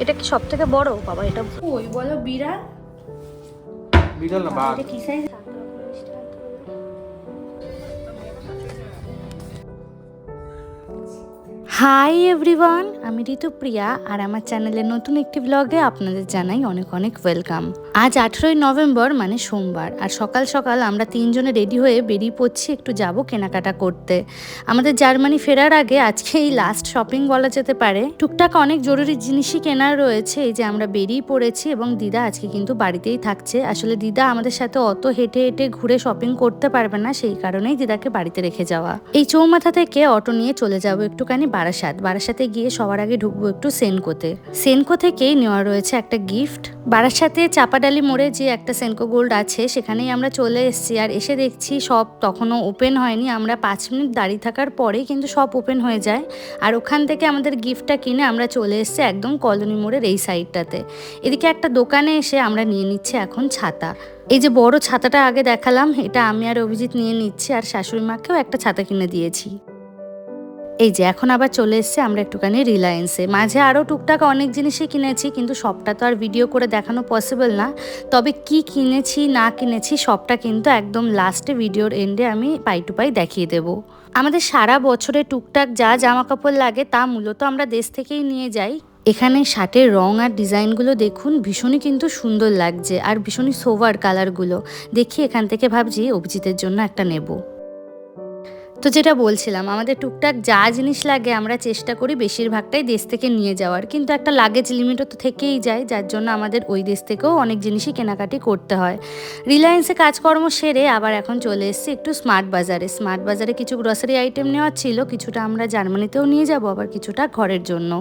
এটা কি সব থেকে বড়? বাবা এটা ওই বলো বিড়া বিড়াল না বাঘ। এটা কি সাইজ হাই এভরিওয়ান আমি ঋতুপ্রিয়া আর আমার চ্যানেলের নতুন একটি ব্লগে আপনাদের জানাই অনেক অনেক ওয়েলকাম আজ আঠেরোই নভেম্বর মানে সোমবার, আর সকাল সকাল আমরা তিনজনে রেডি হয়ে বেরিয়ে পড়ছি একটু যাব কেনাকাটা করতে। আমাদের জার্মানি ফেরার আগে আজকে এই লাস্ট শপিং বলা যেতে পারে। টুকটাক অনেক জরুরি জিনিসই কেনার রয়েছে, এই যে আমরা বেরিয়ে পড়েছি এবং দিদা আজকে কিন্তু বাড়িতেই থাকছে। আসলে দিদা আমাদের সাথে অত হেঁটে হেঁটে ঘুরে শপিং করতে পারবে না, সেই কারণেই দিদাকে বাড়িতে রেখে যাওয়া। এই চৌমাথা থেকে অটো নিয়ে চলে যাব একটুখানি বারাসাত। বারাসাতে গিয়ে সবার আগে ঢুকবো একটু সেনকোতে সেনকো থেকেই নেওয়া রয়েছে একটা গিফট বারাসাতে চাপাডালি মোড়ে যে একটা সেনকো গোল্ড আছে, সেখানেই আমরা চলে এসেছি। আর এসে দেখছি সব তখনও ওপেন হয়নি। আমরা পাঁচ মিনিট দাঁড়িয়ে থাকার পরেই কিন্তু সব ওপেন হয়ে যায়। আর ওখান থেকে আমাদের গিফটটা কিনে আমরা চলে এসেছি একদম কলোনি মোড়ের এই সাইডটাতে এদিকে একটা দোকানে এসে আমরা নিয়ে নিচ্ছি এখন ছাতা। এই যে বড় ছাতাটা আগে দেখালাম, এটা আমি আর অভিজিৎ নিয়ে নিচ্ছি। আর শাশুড়ি মাকেও একটা ছাতা কিনে দিয়েছি। এই যে, এখন আবার চলে এসছে আমরা একটুখানি রিলায়েন্সে মাঝে আরও টুকটাক অনেক জিনিসই কিনেছি, কিন্তু সবটা তো আর ভিডিও করে দেখানো পসিবল না। তবে কি কিনেছি, না কিনেছি, সবটা কিন্তু একদম লাস্টে ভিডিওর এন্ডে আমি পাই টু পাই দেখিয়ে দেব। আমাদের সারা বছরে টুকটাক যা জামা কাপড় লাগে, তা মূলত আমরা দেশ থেকেই নিয়ে যাই। এখানে শার্টের রং আর ডিজাইনগুলো দেখুন, ভীষণই কিন্তু সুন্দর লাগছে, আর ভীষণই সোভার কালারগুলো দেখি এখান থেকে ভাবছি অভিজিতের জন্য একটা নেব। তো যেটা বলছিলাম, আমাদের টুকটাক যা জিনিস লাগে আমরা চেষ্টা করি বেশিরভাগটাই দেশ থেকে নিয়ে যাওয়ার। কিন্তু একটা লাগেজ লিমিটও তো থেকেই যায়, যার জন্য আমাদের ওই দেশ থেকেও অনেক জিনিসই কেনাকাটি করতে হয়। রিলায়েন্সে কাজকর্ম সেরে আবার এখন চলে এসেছি একটু স্মার্ট বাজারে। স্মার্ট বাজারে কিছু গ্রসারি আইটেম নেওয়ার ছিল, কিছুটা আমরা জার্মানিতেও নিয়ে যাব, আবার কিছুটা ঘরের জন্য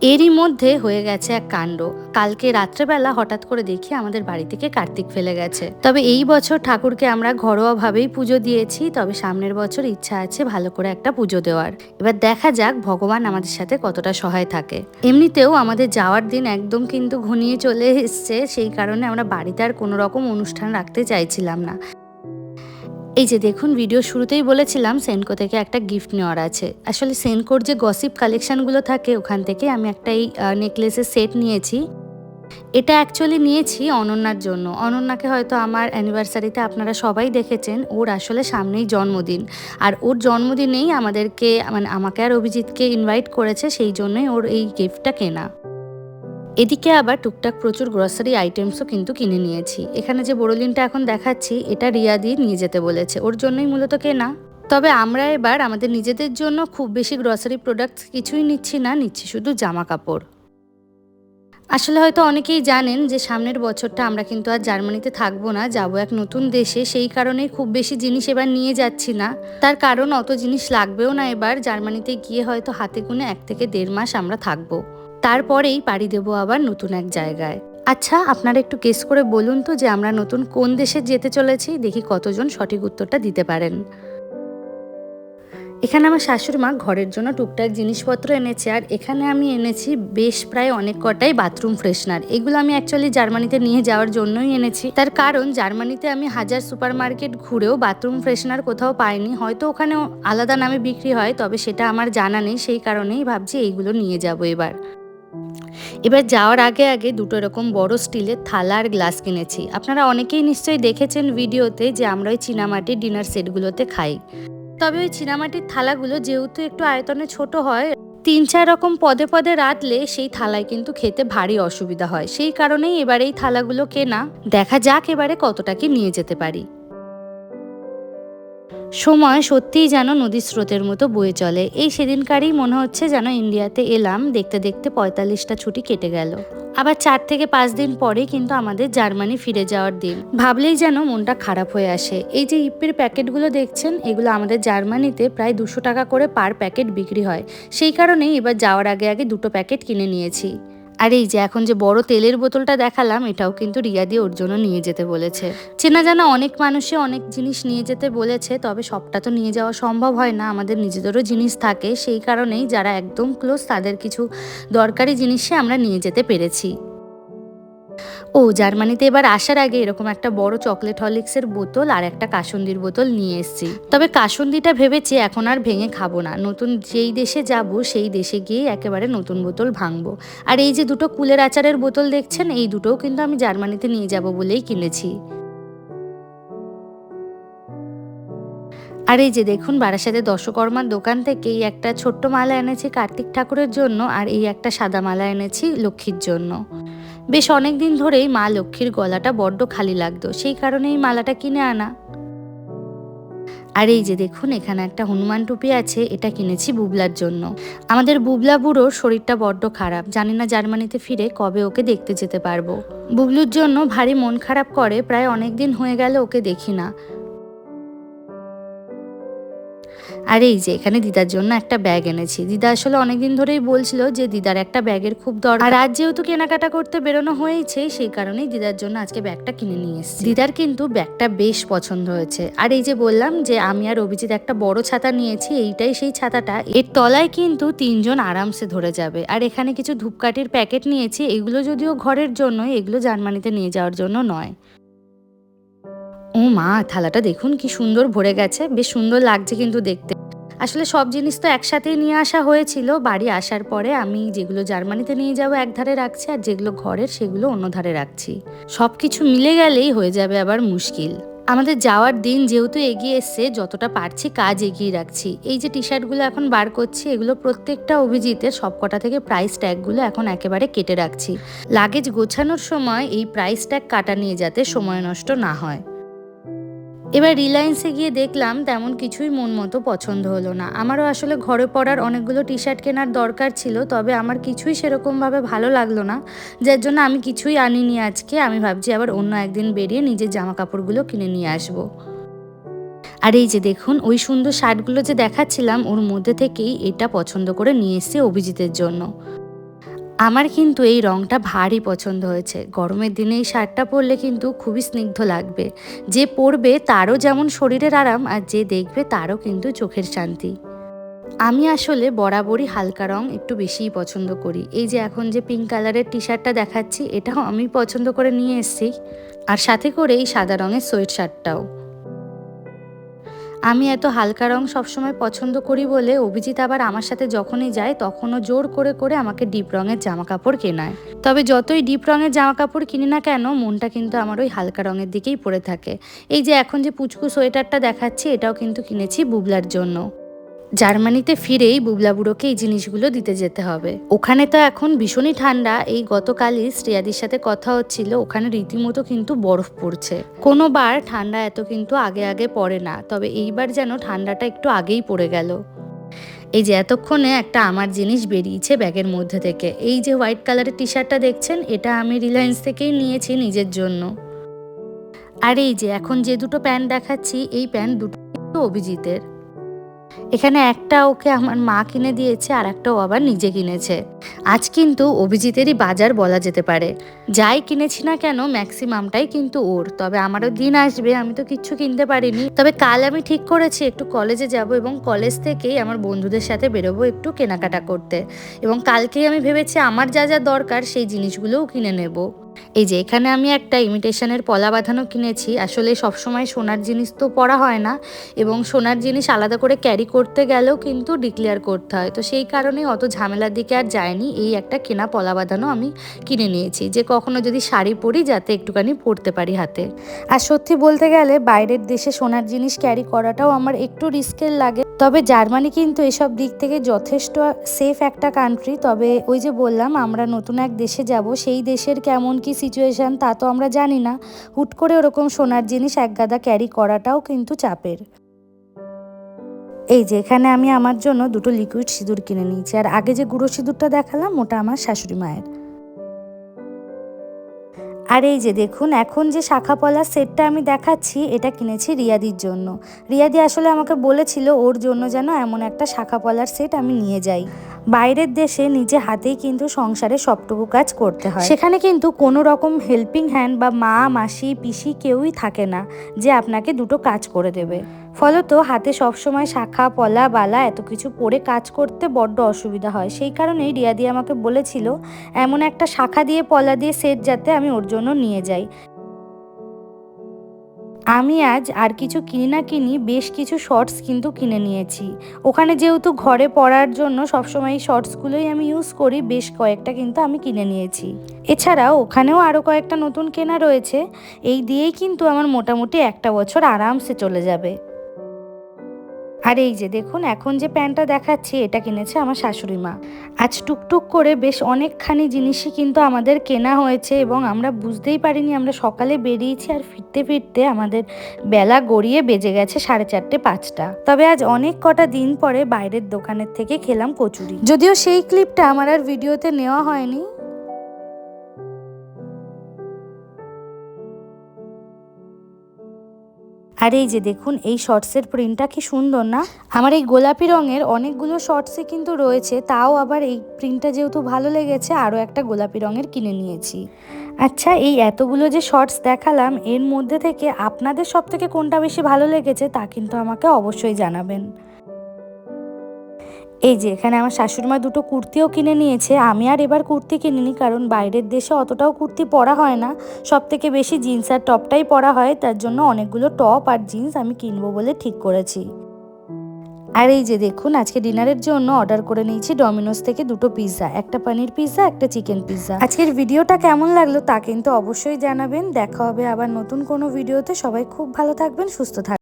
এরই মধ্যে হয়ে গেছে এক কাণ্ড। কালকে রাত্রেবেলা হঠাৎ করে দেখি আমাদের বাড়ি থেকে কার্তিক ফেলে গেছে। তবে এই বছর ঠাকুরকে আমরা ঘরোয়াভাবেই পুজো দিয়েছি, তবে সামনের বছর ইচ্ছা আছে ভালো করে একটা পুজো দেওয়ার। এবার দেখা যাক ভগবান আমাদের সাথে কতটা সহায় থাকে। এমনিতেও আমাদের যাওয়ার দিন একদম কিন্তু ঘনিয়ে চলে এসছে, সেই কারণে আমরা বাড়িতে আর কোনো রকম অনুষ্ঠান রাখতে চাইছিলাম না। এই যে দেখুন ভিডিও শুরুতেই বলেছিলাম সেনকো থেকে একটা গিফট নেওয়ার আছে। আসলে সেনকোর যে গসিপ কালেকশনগুলো থাকে, ওখান থেকে আমি একটা এই নেকলেসের সেট নিয়েছি। এটা অ্যাকচুয়ালি নিয়েছি অনন্যার জন্য। অনন্যাকে হয়তো আমার অ্যানিভার্সারিতে আপনারা সবাই দেখেছেন, ওর আসলে সামনেই জন্মদিন। আর ওর জন্মদিনেই আমাদেরকে মানে আমাকে আর অভিজিৎকে ইনভাইট করেছে, সেই জন্যই ওর এই গিফটটা কেনা। এদিকে আবার টুকটাক প্রচুর গ্রসারি আইটেমসও কিন্তু কিনে নিয়েছি। এখানে যে বোরোলিনটা এখন দেখাচ্ছি, এটা রিয়া দিয়ে নিয়ে যেতে বলেছে। ওর জন্যই মূলত কেনা। তবে আমরা এবার আমাদের নিজেদের জন্য খুব বেশি গ্রসারি প্রোডাক্টস কিছুই নিচ্ছি না, নিচ্ছি শুধু জামা কাপড় আসলে হয়তো অনেকেই জানেন যে সামনের বছরটা আমরা কিন্তু আর জার্মানিতে থাকব না, যাব এক নতুন দেশে। সেই কারণেই খুব বেশি জিনিস এবার নিয়ে যাচ্ছি না। তার কারণ অত জিনিস লাগবেও না এবার। জার্মানিতে গিয়ে হয়তো হাতে গুনে এক থেকে দেড় মাস আমরা থাকব। তারপরেই পাড়ি দেবো আবার নতুন এক জায়গায়। আচ্ছা আপনারা একটু কেস করে বলুন তো যে আমরা নতুন কোন দেশে যেতে চলেছি? দেখি কতজন সঠিক উত্তরটা দিতে পারেন। এখানে আমার শাশুড়ি মা ঘরের জন্য টুকটাক জিনিসপত্র এনেছে আর এখানে আমি এনেছি বেশ প্রায় অনেক কটাই বাথরুম ফ্রেশনার। এগুলো আমি অ্যাকচুয়ালি জার্মানিতে নিয়ে যাওয়ার জন্যই এনেছি। তার কারণ জার্মানিতে আমি হাজার সুপার মার্কেট ঘুরেও বাথরুম ফ্রেশনার কোথাও পাইনি। হয়তো ওখানে আলাদা নামে বিক্রি হয়, তবে সেটা আমার জানা নেই, সেই কারণেই ভাবছি এইগুলো নিয়ে যাব এবার। এবার যাওয়ার আগে আগে দুটো এরকম বড় স্টিলের থালা আর গ্লাস কিনেছি। আপনারা অনেকেই নিশ্চয়ই দেখেছেন ভিডিওতে যে আমরা ওই চীনামাটির ডিনার সেটগুলোতে খাই। তবে ওই চীনামাটির থালাগুলো যেহেতু একটু আয়তনে ছোট হয়, তিন চার রকম পদে পদে রাঁধলে সেই থালায় কিন্তু খেতে ভারী অসুবিধা হয়। সেই কারণেই এবার এই থালাগুলো কেনা। দেখা যাক এবারে কতটা কি নিয়ে যেতে পারি। সময় সত্যিই যেন নদীর স্রোতের মতো বয়ে চলে। এই সেদিনকারই মনে হচ্ছে যেন ইন্ডিয়াতে এলাম, দেখতে দেখতে পঁয়তাল্লিশটা ছুটি কেটে গেল। আবার চার থেকে পাঁচ দিন পরে কিন্তু আমাদের জার্মানি ফিরে যাওয়ার দিন। ভাবলেই যেন মনটা খারাপ হয়ে আসে। এই যে ইপির প্যাকেটগুলো দেখছেন, এগুলো আমাদের জার্মানিতে প্রায় দুশো টাকা করে পার প্যাকেট বিক্রি হয়। সেই কারণেই এবার যাওয়ার আগে আগে দুটো প্যাকেট কিনে নিয়েছি। আর এই যে এখন যে বড় তেলের বোতলটা দেখালাম, এটাও কিন্তু রিয়া দিয়ে ওর জন্য নিয়ে যেতে বলেছে। চেনা জানা অনেক মানুষই অনেক জিনিস নিয়ে যেতে বলেছে, তবে সবটা তো নিয়ে যাওয়া সম্ভব হয় না, আমাদের নিজেদেরও জিনিস থাকে। সেই কারণেই যারা একদম ক্লোজ তাদের কিছু দরকারি জিনিসে আমরা নিয়ে যেতে পেরেছি। ও, জার্মানিতে এবার আসার আগে এরকম একটা বড় চকলেট হলিক্সের বোতল আর একটা কাসন্দির বোতল নিয়ে এসেছি। তবে কাসন্দিটা ভেবেছি এখন আর ভেঙে খাব না। নতুন যেই দেশে যাব, সেই দেশে গিয়েই একেবারে নতুন বোতল ভাঙবো। আর এই যে দুটো কুলের আচারের বোতল দেখছেন, এই দুটোও কিন্তু আমি জার্মানিতে নিয়ে যাব বলেই কিনেছি। আর এই যে দেখুন, বারাসাতে দশকর্মার দোকান থেকে এই একটা ছোট্ট মালা এনেছি কার্তিক ঠাকুরের জন্য, আর এই একটা সাদা মালা এনেছি লক্ষ্মীর জন্য। বেশ অনেক দিন ধরেই মা লক্ষ্মীর গলাটা বড্ড খালি লাগতো, সেই কারণে এই মালাটা কিনে আনা। আর এই যে দেখুন, এখানে একটা হনুমান টুপি আছে, এটা কিনেছি বুবলার জন্য। আমাদের বুবলা বুড়োর শরীরটা বড্ড খারাপ, জানি না জার্মানিতে ফিরে কবে ওকে দেখতে যেতে পারব। বুবলুর জন্য ভারী মন খারাপ করে, প্রায় অনেক দিন হয়ে গেল ওকে দেখি না। আর এই যে, এখানে দিদার জন্য একটা ব্যাগ এনেছি। দিদা আসলে অনেকদিন ধরেই বলছিল যে, দিদার একটা ব্যাগের খুব দরকার। আর আজ যেহেতু কেনাকাটা করতে বেরোনো হয়েছে, সেই কারণেই দিদার জন্য আজকে ব্যাগটা কিনে নিয়ে এসেছি। দিদার কিন্তু ব্যাগটা বেশ পছন্দ হয়েছে। আর এই যে বললাম যে, আমি আর অভিজিৎ একটা বড় ছাতা নিয়েছি, এইটাই সেই ছাতাটা। এর তলায় কিন্তু তিনজন আরামসে ধরে যাবে। আর এখানে কিছু ধূপকাঠির প্যাকেট নিয়েছি, এগুলো যদিও ঘরের জন্য এগুলো জার্মানিতে নিয়ে যাওয়ার জন্য নয়। ও মা, থালাটা দেখুন কি সুন্দর ভরে গেছে, বেশ সুন্দর লাগছে কিন্তু দেখতে। আসলে সব জিনিস তো একসাথেই নিয়ে আসা হয়েছিল। বাড়ি আসার পরে আমি যেগুলো জার্মানিতে নিয়ে যাব এক ধারে রাখছি আর যেগুলো ঘরের সেগুলো অন্য ধারে রাখছি। সব কিছু মিলে গেলেই হয়ে যাবে আবার মুশকিল। আমাদের যাওয়ার দিন যেহেতু এগিয়ে এসছে, যতটা পারছি কাজ এগিয়ে রাখছি। এই যে টি শার্টগুলো এখন বার করছি, এগুলো প্রত্যেকটা অভিজিতের সবকটা থেকে প্রাইস ট্যাগগুলো এখন একেবারে কেটে রাখছি। লাগেজ গোছানোর সময় এই প্রাইস ট্যাগ কাটা নিয়ে যাতে সময় নষ্ট না হয়। এবার রিলায়েন্সে গিয়ে দেখলাম তেমন কিছুই মন মতো পছন্দ হলো না। আমারও আসলে ঘরে পরার অনেকগুলো টি শার্ট কেনার দরকার ছিল, তবে আমার কিছুই সেরকমভাবে ভালো লাগল না। যার জন্য আমি কিছুই আনিনি আজকে। আমি ভাবছি আবার অন্য একদিন বেরিয়ে নিজের জামা কাপড়গুলো কিনে নিয়ে আসব। আর এই যে দেখুন, ওই সুন্দর শার্টগুলো যে দেখাচ্ছিলাম, ওর মধ্যে থেকেই এটা পছন্দ করে নিয়ে এসেছি অভিজিতের জন্য। আমার কিন্তু এই রংটা ভারী পছন্দ হয়েছে। গরমের দিনে এই শার্টটা পরলে কিন্তু খুবই স্নিগ্ধ লাগবে। যে পরবে তারও যেমন শরীরের আরাম আর যে দেখবে তারও কিন্তু চোখের শান্তি। আমি আসলে বরাবরই হালকা রং একটু বেশিই পছন্দ করি। এই যে এখন যে পিঙ্ক কালারের টি শার্টটা দেখাচ্ছি, এটাও আমি পছন্দ করে নিয়ে এসেছি। আর সাথে করে এই সাদা রঙের সোয়েট শার্টটাও আমি এত হালকা রং সবসময় পছন্দ করি বলে অভিজিৎ আবার আমার সাথে যখনই যায় তখনও জোর করে করে আমাকে ডিপ রঙের জামা কাপড় কেনায়। তবে যতই ডিপ রঙের জামা কাপড় কিনি না কেন, মনটা কিন্তু আমার ওই হালকা রঙের দিকেই পড়ে থাকে। এই যে এখন যে পুচকু সোয়েটারটা দেখাচ্ছি, এটাও কিন্তু কিনেছি বুবলার জন্য। জার্মানিতে ফিরেই বুবলা বুড়োকে এই জিনিসগুলো দিতে যেতে হবে। ওখানে তো এখন ভীষণই ঠান্ডা। এই গতকালই শ্রেয়াদির সাথে কথা হচ্ছিল। ওখানে রীতিমতো কিন্তু বরফ পড়ছে। কোনোবার ঠান্ডা এত কিন্তু আগে আগে পড়ে না। তবে এইবার যেন ঠান্ডাটা একটু আগেই পড়ে গেল। এই যে এতক্ষণে একটা আমার জিনিস বেরিয়েছে ব্যাগের মধ্যে থেকে। এই যে হোয়াইট কালারের টি শার্টটা দেখছেন? এটা আমি রিলায়েন্স থেকেই নিয়েছি নিজের জন্য। আর এই যে এখন যে দুটো প্যান্ট দেখাচ্ছি, এই প্যান্ট দুটো অভিজিতের। এখানে একটা ওকে আমার মা কিনে দিয়েছে আর একটা ও আবার নিজে কিনেছে। আজ কিন্তু অভিজিতেরই বাজার বলা যেতে পারে। যাই কিনেছি না কেন, ম্যাক্সিমামটাই কিন্তু ওর। তবে আমারও দিন আসবে, আমি তো কিচ্ছু কিনতে পারিনি। তবে কাল আমি ঠিক করেছি একটু কলেজে যাব এবং কলেজ থেকেই আমার বন্ধুদের সাথে বেরোবো একটু কেনাকাটা করতে। এবং কালকেই আমি ভেবেছি আমার যা যা দরকার সেই জিনিসগুলোও কিনে নেব। এই যে এখানে আমি একটা ইমিটেশনের পলা বাঁধানো কিনেছি। আসলে সবসময় সোনার জিনিস তো পরা হয় না এবং সোনার জিনিস আলাদা করে ক্যারি করতে গেলেও কিন্তু ডিক্লেয়ার করতে হয়। তো সেই কারণে অত ঝামেলার দিকে আর যায়নি। এই একটা কেনা পলা বাঁধানো আমি কিনে নিয়েছি। যে কখনো যদি শাড়ি পরি যাতে একটুখানি পরতে পারি হাতে। আর সত্যি বলতে গেলে বাইরের দেশে সোনার জিনিস ক্যারি করাটাও আমার একটু রিস্কের লাগে। তবে জার্মানি কিন্তু এসব দিক থেকে যথেষ্ট সেফ একটা কান্ট্রি তবে ওই যে বললাম, আমরা নতুন এক দেশে যাব, সেই দেশের কেমন কি সিচুয়েশান তা তো আমরা জানি না। হুট করে ওরকম সোনার জিনিস এক গাদা ক্যারি করাটাও কিন্তু চাপের। এই যে, এখানে আমি আমার জন্য দুটো লিকুইড সিঁদুর কিনে নিয়েছি। আর আগে যে গুঁড়ো সিঁদুরটা দেখালাম, ওটা আমার শাশুড়ি মায়ের। আর এই যে, দেখুন, এখন যে শাখা পলার সেটটা আমি দেখাচ্ছি, এটা কিনেছি রিয়াদির জন্য। রিয়াদি আসলে আমাকে বলেছিল, ওর জন্য যেন এমন একটা শাখা পলার সেট আমি নিয়ে যাই। বাইরের দেশে নিজে হাতেই কিন্তু সংসারে সবটুকু কাজ করতে হয়। সেখানে কিন্তু কোনো রকম হেল্পিং হ্যান্ড বা মা, মাসি, পিসি কেউই থাকে না যে আপনাকে দুটো কাজ করে দেবে। ফলত হাতে সবসময় শাখা, পলা, বালা এত কিছু পরে কাজ করতে বড্ড অসুবিধা হয়। সেই কারণেই রিয়াদি আমাকে বলেছিল, এমন একটা শাখা দিয়ে, পলা দিয়ে সেট যাতে আমি ওর জন্য নিয়ে যাই। আমি আজ আর কিছু কিনি না কিনি বেশ কিছু শর্টস কিন্তু কিনে নিয়েছি। ওখানে যেহেতু ঘরে পড়ার জন্য সবসময় এই শর্টসগুলোই আমি ইউজ করি, বেশ কয়েকটা কিন্তু আমি কিনে নিয়েছি। এছাড়াও ওখানেও আরও কয়েকটা নতুন কেনা রয়েছে। এই দিয়েই কিন্তু আমার মোটামুটি একটা বছর আরামসে চলে যাবে। আর এই যে দেখুন, এখন যে প্যান্টটা দেখাচ্ছি, এটা কিনেছে আমার শাশুড়ি মা। আজ টুকটুক করে বেশ অনেকখানি জিনিসই কিন্তু আমাদের কেনা হয়েছে এবং আমরা বুঝতেই পারিনি, আমরা সকালে বেরিয়েছি আর ফিরতে ফিরতে আমাদের বেলা গড়িয়ে বেজে গেছে সাড়ে চারটে পাঁচটা। তবে আজ অনেক কটা দিন পরে বাইরের দোকানের থেকে খেলাম কচুরি। যদিও সেই ক্লিপটা আমার আর ভিডিওতে নেওয়া হয়নি আর এই যে দেখুন, এই শর্টসের প্রিন্টটা কি সুন্দর না? আমার এই গোলাপি রঙের অনেকগুলো শর্টসই কিন্তু রয়েছে, তাও আবার এই প্রিন্টটা যেহেতু ভালো লেগেছে, আরও একটা গোলাপি রঙের কিনে নিয়েছি। আচ্ছা এই এতগুলো যে শর্টস দেখালাম, এর মধ্যে থেকে আপনাদের সব থেকে কোনটা বেশি ভালো লেগেছে তা কিন্তু আমাকে অবশ্যই জানাবেন। এই যে, এখানে আমার শাশুড়িমা দুটো কুর্তিও কিনে নিয়েছে। আমি আর এবার কুর্তি কিনিনি, কারণ বাইরের দেশে অতটাও কুর্তি পরা হয় না। সব থেকে বেশি জিন্স আর টপটাই পরা হয়, তার জন্য অনেকগুলো টপ আর জিন্স আমি কিনবো বলে ঠিক করেছি। আর এই যে, দেখুন, আজকে ডিনারের জন্য অর্ডার করে নিয়েছি ডমিনোস থেকে দুটো পিৎজা, একটা পনির পিৎজা, একটা চিকেন পিৎজা। আজকের ভিডিওটা কেমন লাগল তা কিন্তু অবশ্যই জানাবেন। দেখা হবে আবার নতুন কোনো ভিডিওতে। সবাই খুব ভালো থাকবেন, সুস্থ থাকবেন